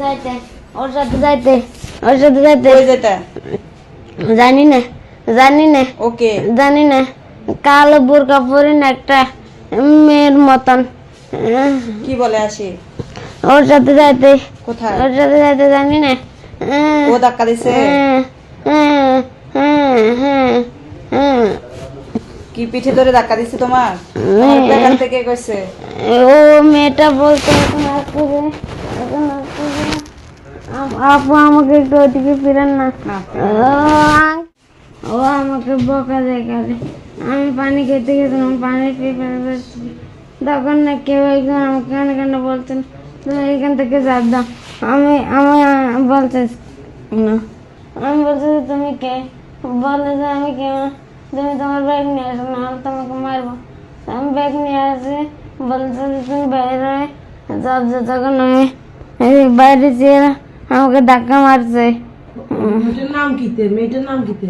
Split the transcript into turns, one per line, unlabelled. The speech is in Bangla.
যাইতে ওর সাথে যাইতে ওর সাথে যাইতে।
কই যেতে?
জানি না জানি না।
ওকে।
জানি না কালো বোরকা না একটা মেয়ের মতন।
কি বলে আসি?
ওর সাথে যাইতে।
কোথায়?
ওর সাথে যাইতে জানি না।
ও ধাক্কা দিছে?
হ্যাঁ, হ্যাঁ, হ্যাঁ।
কি পিঠে ধরে ধাক্কা দিছে তোমার?
হ্যাঁ।
থেকে কইছে?
ও মেয়েটা বলতে এখন আসতে দে, এখন আসতে দে। আপ- আমাকে একটু ওদিকে ফিরান না।
না
ও আমাকে বকা দেখালে আমি পানি খেতে গেছিলাম পানি পেপার তখন না কেউ একজন আমাকে কানে কানে বলছেন তুমি এখান থেকে যাব দাও। আমি আমি বলতে না। আমি বলছি তুমি কে? বলে যে আমি কে তুমি তোমার ব্যাগ নিয়ে আসো নাহলে তোমাকে মারবো। আমি ব্যাগ নিয়ে আসি বলছে তুমি বাইরে যাও তখন আমি বাইরে যেয়ে আমাকে ধাক্কা মারছে।
মেয়েটার নাম কিতে মেয়েটার নাম কিতে